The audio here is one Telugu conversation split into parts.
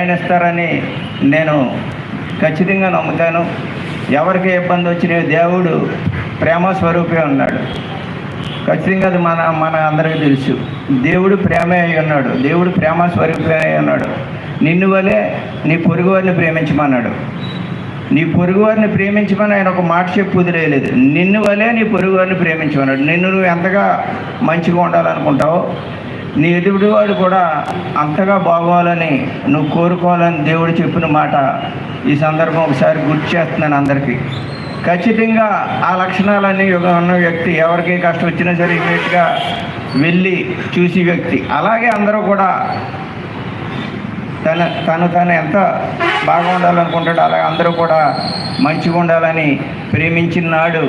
ప్రయాణిస్తారని నేను ఖచ్చితంగా నమ్ముతాను. ఎవరికి ఇబ్బంది వచ్చిన దేవుడు ప్రేమ స్వరూపే ఉన్నాడు. ఖచ్చితంగా అది మన మన అందరికీ తెలుసు. దేవుడు ప్రేమే అయి ఉన్నాడు. దేవుడు ప్రేమ స్వరూపే అయి ఉన్నాడు. నిన్ను వలే నీ పొరుగువారిని ప్రేమించమన్నాడు. నీ పొరుగువారిని ప్రేమించమని ఆయన ఒక మాట చెప్పి వదిలేదు నిన్ను వలే నీ పొరుగువారిని ప్రేమించమన్నాడు. నిన్ను నువ్వు ఎంతగా మంచిగా ఉండాలనుకుంటావో నీ ఎదుటివాడు కూడా అంతగా బాగోవాలని నువ్వు కోరుకోవాలని దేవుడు చెప్పిన మాట ఈ సందర్భం ఒకసారి గుర్తు చేస్తున్నాను అందరికీ. ఖచ్చితంగా ఆ లక్షణాలన్నీ ఉన్న వ్యక్తి ఎవరికి కష్టం వచ్చినా సరే ఇమీడియట్గా వెళ్ళి చూసి వ్యక్తి. అలాగే అందరూ కూడా తన తను తను ఎంత బాగా ఉండాలనుకుంటాడో అలాగే అందరూ కూడా మంచిగా ఉండాలని ప్రేమించిన నాడు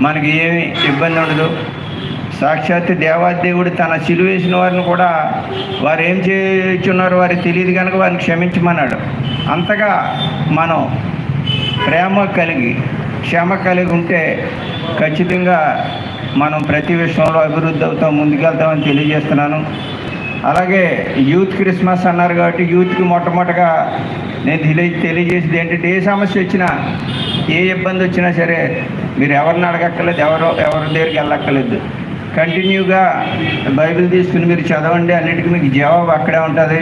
మనకి ఏమి ఇబ్బంది ఉండదు. సాక్షాత్ దేవాదేవుడు తన సిలువేసిన వారిని కూడా వారు ఏం చేస్తున్నారో వారికి తెలియదు కనుక వారిని క్షమించమన్నాడు. అంతగా మనం ప్రేమ కలిగి క్షమ కలిగి ఉంటే ఖచ్చితంగా మనం ప్రతి విషయంలో అభివృద్ధి అవుతాం ముందుకెళ్తామని తెలియజేస్తున్నాను. అలాగే యూత్ క్రిస్మస్ అన్నారు కాబట్టి యూత్కి మొట్టమొదటిగా నేను తెలియ తెలియజేసేది ఏంటంటే ఏ సమస్య వచ్చినా ఏ ఇబ్బంది వచ్చినా సరే మీరు ఎవరిని అడగక్కర్లేదు ఎవరు ఎవరి దగ్గరికి వెళ్ళక్కర్లేదు. కంటిన్యూగా బైబిల్ తీసుకుని మీరు చదవండి. అన్నిటికీ మీకు జవాబు అక్కడే ఉంటుంది.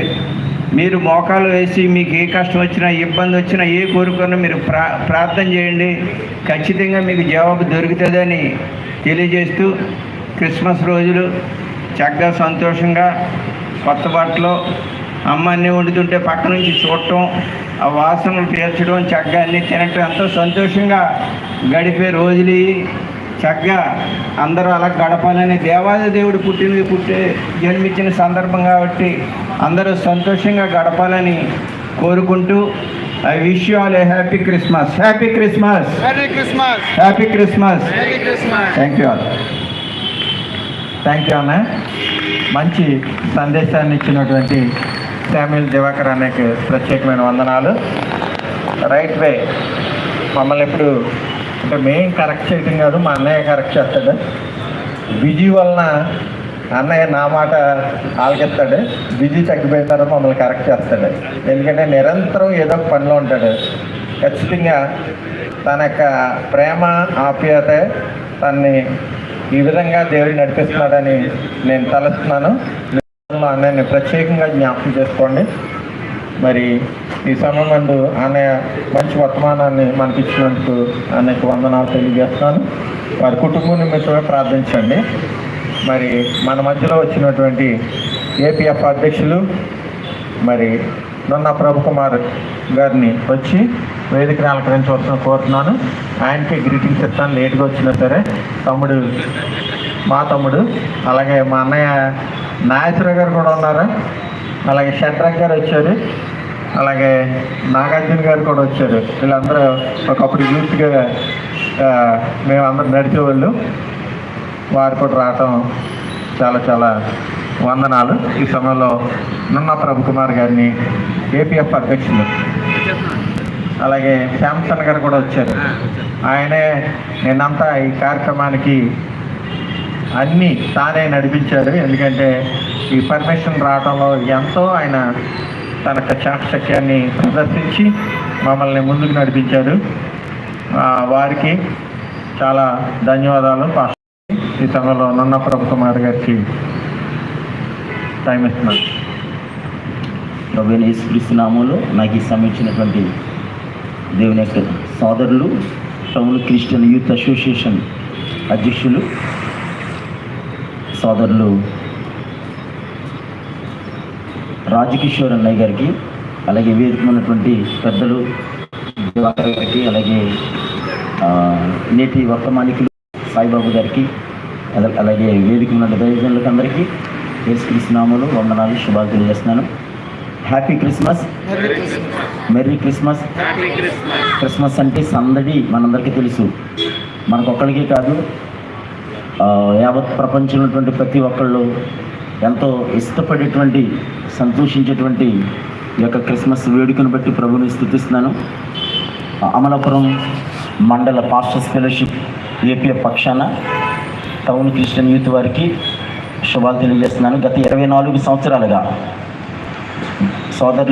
మీరు మోకాలు వేసి మీకు ఏ కష్టం వచ్చినా ఇబ్బంది వచ్చినా ఏ కోరుకున్నా మీరు ప్రా ప్రార్థన చేయండి. ఖచ్చితంగా మీకు జవాబు దొరుకుతుందని తెలియజేస్తూ క్రిస్మస్ రోజులు చక్కగా సంతోషంగా కొత్త బట్టలు అమ్మ అన్నీ వండుతుంటే పక్క నుంచి చూడటం ఆ వాసనలు పీల్చడం చక్కగా అన్నీ తినటం ఎంతో సంతోషంగా గడిపే రోజులు చక్కగా అందరూ అలా గడపాలని దేవాది దేవుడు పుట్టిన పుట్టే జన్మించిన సందర్భం కాబట్టి అందరూ సంతోషంగా గడపాలని కోరుకుంటూ I wish you all a happy Christmas. Happy Christmas. Merry Christmas happy Christmas. Thank you all thank you అన్న. మంచి సందేశాన్ని ఇచ్చినటువంటి శామ్యుల్ దివాకర్ అన్నకి ప్రత్యేకమైన వందనాలు. రైట్ వే మమ్మల్ని ఎప్పుడు అంటే మేం కరెక్ట్ చేయటం కాదు మా అన్నయ్య కరెక్ట్ చేస్తాడు. బిజీ వలన అన్నయ్య నా మాట ఆలకెత్తాడు బిజీ తగ్గిపోయిన తర్వాత మమ్మల్ని కరెక్ట్ చేస్తాడు. ఎందుకంటే నిరంతరం ఏదో ఒక పనిలో ఉంటాడు. ఖచ్చితంగా తన యొక్క ప్రేమ ఆప్యాయత తన్ని ఈ విధంగా దేవుడు నడిపిస్తున్నాడని నేను తలుస్తున్నాను. అన్నయ్యని ప్రత్యేకంగా జ్ఞాపకం చేసుకోండి. మరి ఈ సమయం నందు మంచి వర్తమానాన్ని మనకిచ్చినందుకు అనేక వందనాలు తెలియజేస్తున్నాను. వారి కుటుంబం నిమిత్తమే ప్రార్థించండి. మరి మన మధ్యలో వచ్చినటువంటి ఏపీఎఫ్ అధ్యక్షులు మరి నొన్న ప్రభు కుమార్ గారిని వచ్చి వేదికను అలంకరించవలసిన కోరుతున్నాను. ఆయనకి గ్రీటింగ్స్ ఇస్తాను లేట్గా వచ్చినా సరే. తమ్ముడు మా తమ్ముడు అలాగే మా అన్నయ్య నాగేశ్వర గారు కూడా ఉన్నారు? అలాగే షడ్రక్ గారు వచ్చారు. అలాగే నాగార్జున గారు కూడా వచ్చారు. వీళ్ళందరూ ఒకప్పుడు యూత్గా ఆ, మేమందరం నడిచేవాళ్ళు. వారు కూడా రావటం చాలా చాలా వందనాలు. ఈ సమయంలో నున్న ప్రభు కుమార్ గారిని ఏపీఎఫ్ అధ్యక్షులు. అలాగే శాంసన్ గారు కూడా వచ్చారు. ఆయనే నిన్నంతా ఈ కార్యక్రమానికి అన్నీ తానే నడిపించారు. ఎందుకంటే ఈ పర్మిషన్ రావడంలో ఎంతో ఆయన తన యొక్క చాకచక్యాన్ని ప్రదర్శించి మమ్మల్ని ముందుకు నడిపించాడు వారికి చాలా ధన్యవాదాలు పాస్టర్. ఈ సమయంలో నన్న ప్రభు కుమార్ గారికి టైం ఇస్తున్నాను ప్రభుని యేసుక్రీస్తు నాకు ఈ సంబంధించినటువంటి దేవుని యొక్క సోదరులు టౌన్ క్రిస్టియన్ యూత్ అసోసియేషన్ అధ్యక్షులు సోదరులు రాజకిషోర్ అన్నయ్య గారికి అలాగే వేదిక ఉన్నటువంటి పెద్దలు గారికి అలాగే నేటి వర్తమానికులు సాయిబాబు గారికి అలా- అలాగే వేదిక ఉన్న దైవజనులకు అందరికీ యేసుక్రీస్తు నామంలో వందనాలు శుభాలు తెలియజేస్తున్నాను. Happy Christmas. Merry Christmas merry Christmas Christmas అంటే సందడి మనందరికీ తెలుసు. మనకొక్కడికి కాదు యావత్ ప్రపంచంలో ఉన్నటువంటి ప్రతి ఒక్కళ్ళు ఎంతో ఇష్టపడేటువంటి సంతోషించేటువంటి ఈ యొక్క క్రిస్మస్ వేడుకను బట్టి ప్రభుని స్థుతిస్తున్నాను. అమలాపురం మండల పాస్టర్స్ ఫెలోషిప్ ఏపీఎఫ్ పక్షాన టౌన్ క్రిస్టియన్ యూత్ వారికి శుభాలు తెలియజేస్తున్నాను. గత ఇరవై నాలుగు సంవత్సరాలుగా సోదరులు